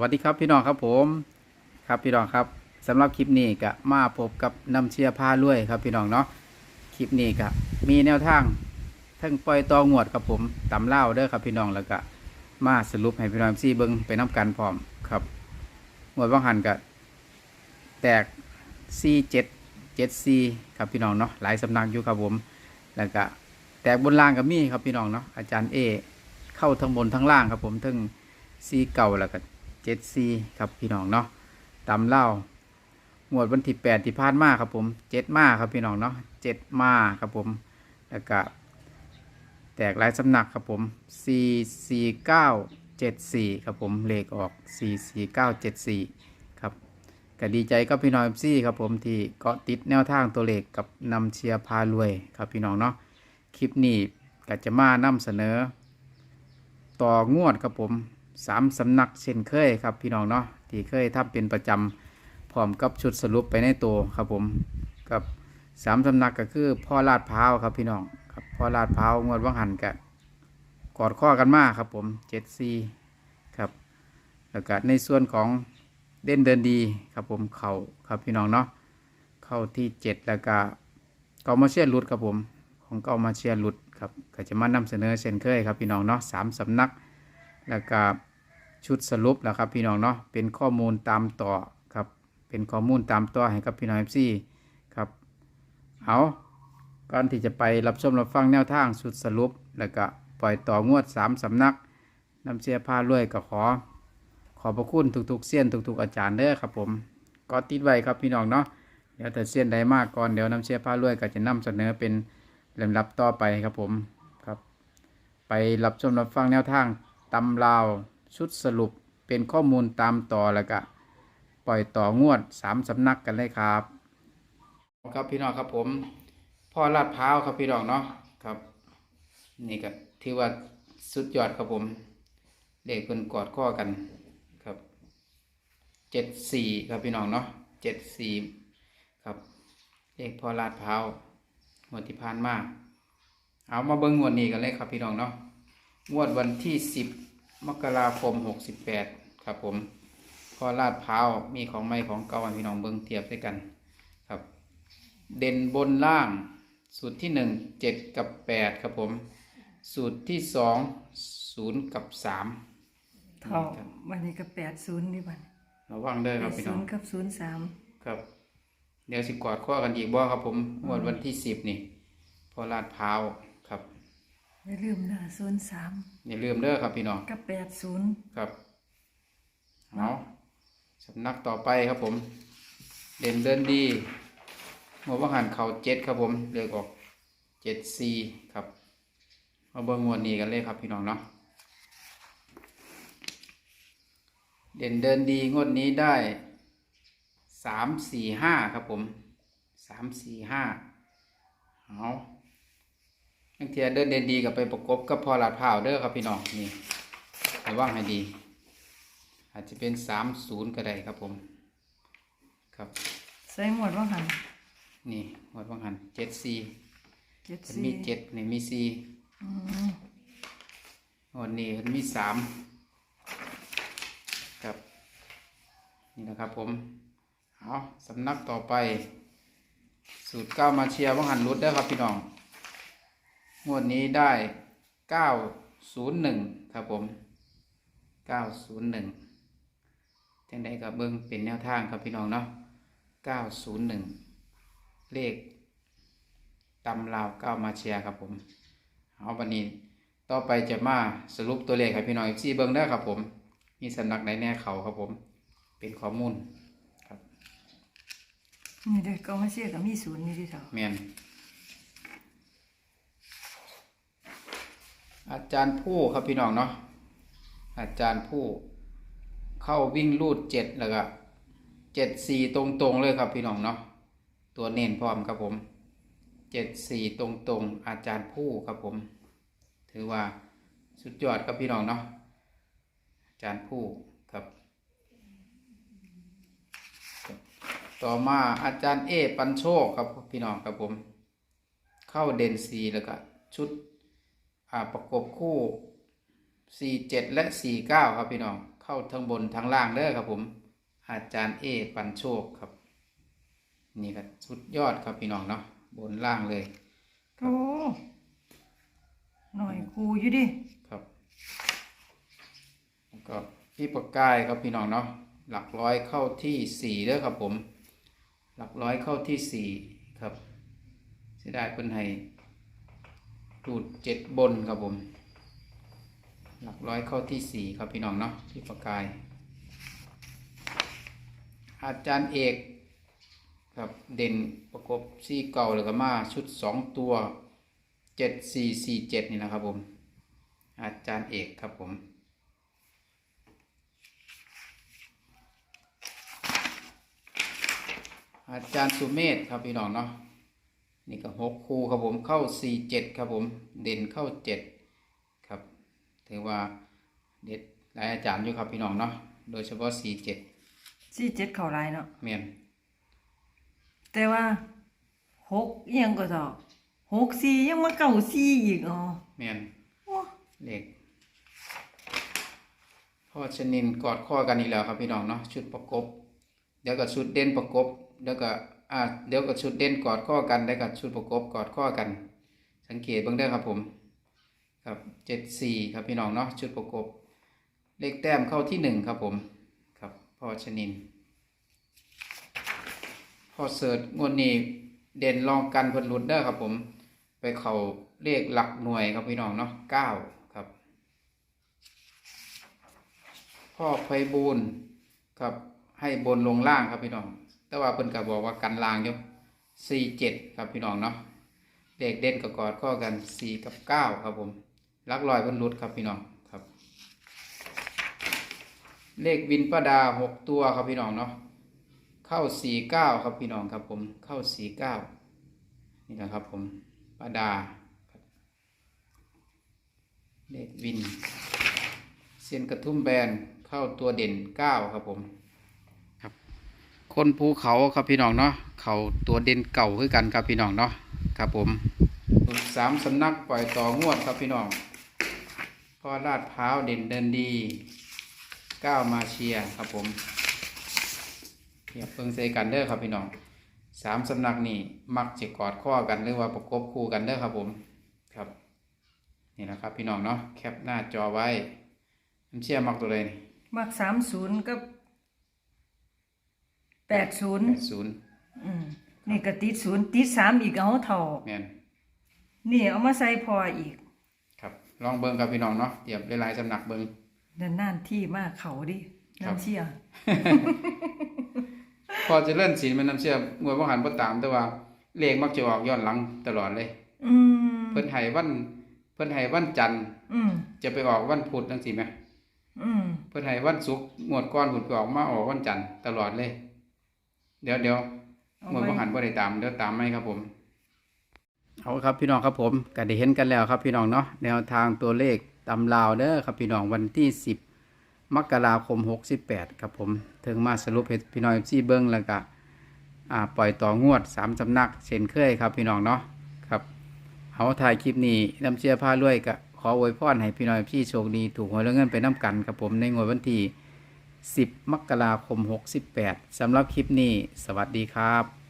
วัสดีครับพี่น้องครับผมครับพี่น้องครับสำหรับคลิปนี้ก็มาพบกับน้ำเชียร์พาลุยครับพี่น้องเนาะคลิปนี้ก็มีแนวทางทั้งปล่อยตองวดครับผมตำเล่าเด้อครับพี่น้องแล้วก็มาสรุปให้พี่น้องซีเบิ้งไปน้ำกันพร้อมครับงวดว่างหันก็แตกซีเจ็ดเจ็ดซีครับพี่น้องเนาะหลายสำนักอยู่ครับผมแล้วก็แตกบนล่างก็มีครับพี่น้องเนาะอาจารย์เอเข้าทั้งบนทั้งล่างครับผมทั้งซีเก่าแล้วก็ เจ็ดซีครับพี่น้องเนาะตำเล่าหมวดวันที่แปดที่ผ่านมาครับผมเจ็ดมาครับพี่น้องเนาะเจ็ดมาครับผมแล้วก็แตกหลายสำนักครับผมซีซีเก้าเจ็ดสี่ครับผมเลขออกสี่สี่เก้าเจ็ดสี่ครับก็ดีใจกับพี่น้องเอฟซีครับผมที่เกาะติดแนวทางตัวเลขกับนำเชียร์พารวยครับพี่น้องเนาะคลิปนี้ก็จะมานำเสนอ ต่องวดครับผม สามสำนักเช่นเคยครับพี่น้องเนาะที่เคยทำเป็นประจำพร้อมกับชุดสรุปไปในตัวครับผมกับสามสำนักก็คือพ่อลาดพร้าวครับพี่น้องครับพ่อลาดพร้าวงวดว่างหันกะกอดข้อกันมากครับผมเจ็ดซีครับแล้วก็ในส่วนของเด่นเดินดีครับผมเข่าครับพี่น้องเนาะเข้าที่เจ็ดแล้วก็เกามาเชียร์ลุดครับผมของเกามาเชียร์ลุดครับก็จะมานำเสนอเช่นเคยครับพี่น้องเนาะสามสำนักแล้วก็ ชุดสรุปแล้วครับพี่น้องเนาะเป็นข้อมูลตามต่อครับเป็นข้อมูลตามต่อให้กับพี่น้องเอฟซีครับเอาก่อนที่จะไปรับชมรับฟังแนวทางชุดสรุป แล้วก็ปล่อยต่องวดสามสำนักนำเชียร์พาด้วยก็ขอ ขอบพระคุณทุกๆเสี้ยนทุกๆอาจารย์เด้อครับผมก็ติดไว้ครับพี่น้องเนาะเดี๋ยวแต่เสี้ยนใดมากก่อนเดี๋ยวนำเชียร์พาด้วยก็จะนำเสนอเป็นลำดับต่อไปครับผมครับ ไปรับชมรับฟังแนวทางตำราว ชุดสรุปเป็นข้อมูลตามต่อแล้วก็ปล่อยต่องวดสามสำนักกันเลยครับครับพี่น้องครับผมพ่อลาดพร้าวครับพี่น้องเนาะครับ นี่ก็ที่ว่าสุดยอดครับผมเด็กเพิ่นกอดข้อกันครับเจ็ดสี่ครับพี่น้องเนาะเจ็ดสี่ครับเลขพ่อลาดพร้าวงวดที่ผ่านมาเอามาเบิ้งงวดนี้กันเลยครับพี่น้องเนาะงวดวันที่สิบ มกราคมหกสิบแปดครับผมพอลาดพร้าวมีของใหม่ของเก่าให้พี่น้องเบิ้งเทียบด้วยกันครับ เด่นบนล่าง สูตรที่หนึ่งเจ็ดกับแปดครับผม สูตรที่สองศูนย์กับสามเท่าวันนี้ก็แปดศูนย์นี่บัดระวังเด้อแปครับดพี่ศูน้องนย์กับศูนย์สามครับ เดี๋ยวสิกอดข้อกันอีกบ่ครับผมงวดวันที่สิบนี่ พอลาดพร้าวครับ อย่าลืมนะศูนย์สามอย่าลืมเด้อครับพี่น้องกับแปดศูนย์ครับเอาสำนักต่อไปครับผม เด่นเดินดีหัววังหันเข่าเจ็ดครับผมเลือกออกเจ็ดซีครับมาเบิ่งงวดนี้กันเลยครับพี่น้องเนาะเด่นเดินดีงวดนี้ได้สามสี่ห้าครับผมสามสี่ห้าเอา ทั้งเทียเดินเด่นดีกับไปประกบกับพอลาดพร้าวเด้อครับพี่น้องนี่ระวังให้ดี อาจจะเป็นสามศูนย์ก็ได้ครับผม ครับใส่หมวดว่าหันนี่หมดวังหันเจ็ดซีเจ็ดมันสี่มีเจ็ดนี่มีซีอืมหมดนี้มันมีสามครับ นี่นะครับผมเอาสำนักต่อไป สูตรเก้ามาเชียร์วังหันรุดเด้อครับพี่น้อง งวดนี้ได้เก้าศูนย์หนึ่งครับผมเก้าศูนย์หนึ่งจังใดกับเบิ้งเป็นแนวทางครับพี่น้องเนาะเก้าศูนย์หนึ่งเลขตำราวเก้ามาเชียร์ครับผมเอาวันนี้ต่อไปจะมาสรุปตัวเลขให้พี่น้องซีเบิ้งได้อครับผม มีสำนักไหนแน่เขาครับผม เป็นข้อมูลครับนี่เด็กก็มาเชียร์กับมีศูนย์นี่ที่เท่าแมน อาจารย์ผู้ครับพี่น้องเนาะอาจารย์ผู้เข้าวิ่งรูดเจ็ดแล้วก็เจ็ดสี่ตรงๆเลยครับพี่น้องเนาะตัวเน้นพร้อมครับผมเจ็ดสี่ตรงๆอาจารย์ผู้ครับผม ถือว่าสุดยอดครับพี่น้องเนาะอาจารย์ผู้ครับ ต่อมาอาจารย์เอปันโชคครับพี่น้องครับผม เข้าเด่นสีแล้วก็ชุด ประกบคู่สี่เจ็ดและสี่เก้าครับพี่น้อง เข้าทั้งบนทั้งล่างเด้อครับผม อาจารย์เอปันโชคครับ นี่ก็สุดยอดครับพี่น้องเนาะ บนล่างเลยโอ้หน่อยครูอยู่ดิ ครับ แล้วก็พี่ประกายครับพี่น้องเนาะ หลักร้อยเข้าที่สี่เด้อครับผม หลักร้อยเข้าที่สี่ครับเสียดายเพิ่นให้ ดูดเจ็ดบนครับผม หลักร้อยเข้าที่สี่ครับพี่น้องเนาะพี่ประกาย อาจารย์เอกครับเด่นประกบซี่เก่าแล้วก็มาชุดสองตัวเจ็ดสี่สี่เจ็ดนี่นะครับผม อาจารย์เอกครับผมอาจารย์สุเมธครับพี่น้องเนาะ นี่ก็หกคู่ครับผมเข้าสี่เจ็ดครับผมเด่นเข้าเจ็ดครับถือว่าเด็ดหลายอาจารย์อยู่ครับพี่น้องเนาะโดยเฉพาะสี่เจ็ดสี่เจ็ดเข่าลายเนาะเมียนแต่ว่าหกเอียงก็ต่อหกสี่ยังมาเก่าสี่อีกอ๋อเมียนโอ้เลขพ่อชนินกอดข้อกันอีกแล้วครับพี่น้องเนาะชุดประกบเดี๋ยวกับชุดเด่นประกบเดี๋ยวก็ อ่าเดี๋ยวกับชุดเด่นกอดข้อกันแล้วกับชุดประกบกอดข้อกัน สังเกตเบ้างเด้อครับผมครับเจ็ดสี่ครับพี่น้องเนาะชุดประกบ เลขแต้มเข้าที่หนึ่งครับผมครับพ่อชนินพ่อเสิร์ชงวดนี้เด่นรองกันเพิ่นหลุดเด้อครับผม ไปเข้าเลขหลักหน่วยครับพี่น้องเนาะเก้าครับ พ่อไพบูลครับให้บนลงล่างครับพี่น้อง แต่ว่าเพิ่นก็บอกว่ากันลางอยู่สี่เจ็ดครับพี่น้องเนาะเลขเด่นกับกอดข้อกันสี่กับเก้าครับผมลักลอยเพิ่นหลุดครับพี่น้องครับ เลขวินประดาหกตัวครับพี่น้องเนาะเข้าสี่เก้าครับพี่น้องครับผมเข้าสี่เก้านี่นะครับผมประดาเลขวินเส้นกระทุ่มแบนเข้าตัวเด่นเก้าครับผม คนภูเขาครับพี่น้องเนาะเขาตัวเด่นเก่าคือกันครับพี่น้องเนาะครับผมสามสำนักปล่อยต่องวดครับพี่น้องพ่อลาดพร้าวเด่นเดินดีก้าวมาเชียครับผมเทียเพิ่งเซกันเด้อครับพี่น้องสามสำนักนี่มักจะกอดข้อกันหรือว่าประกบคู่กันเด้อครับผมครับนี่นะครับพี่น้องเนาะแคปหน้าจอไว้น้ำเชื่อมักตัวเลยมักสามศูนย์กับ แปดศูนย์แปดศูนย์อืมนี่ก็ติดศูนย์ติดสามอีกเอาเท่าแมนนี่เอามาใส่พออีกครับ ลองเบิ้งกับพี่น้องเนาะเตรียมหลายๆสำนักเบิ้งนานานๆที่มากเขาดิครับน้ำเชี่ยพอจะเลื่อนสีมันน้ำเชื่องวยว่าหันบ่ตามแต่ว่าเลขมักจะออกย้อนหลังตลอดเลย อืมเพิ่นให้วันเพิ่นให้วันจันทร์อืมจะไปออกวันพุธจังซี่ไหมอืมเพิ่นให้วันศุกร์งวดก่อนพุธไปออกมาออกวันจันทร์ตลอดเลย เดี๋ยวเดี๋ยวเอางวดไว้บ่หันบ่ได้ตามเดี๋ยวตามไหมครับผมเอาครับพี่น้องครับผมก็ได้เห็นกันแล้วครับพี่น้องเนาะแนวทางตัวเลขตำลาวเด้อครับพี่น้องวันที่ 10 มกราคม 68 ครับผมถึงมาสรุปให้พี่น้องซี่เบิ้งแล้วก็อ่าปล่อยต่องวด3สำนักเช่นเคยครับพี่น้องเนาะครับเอาถ่ายคลิปนี้น้ำเชื่อผ้ารวยก็ขออวยพรให้พี่น้องพี่โชคดีถูกหวยแล้วเงินไปน้ำกันครับผมในงวดวันที่ 10 มกราคม 68สำหรับคลิปนี้ สวัสดีครับ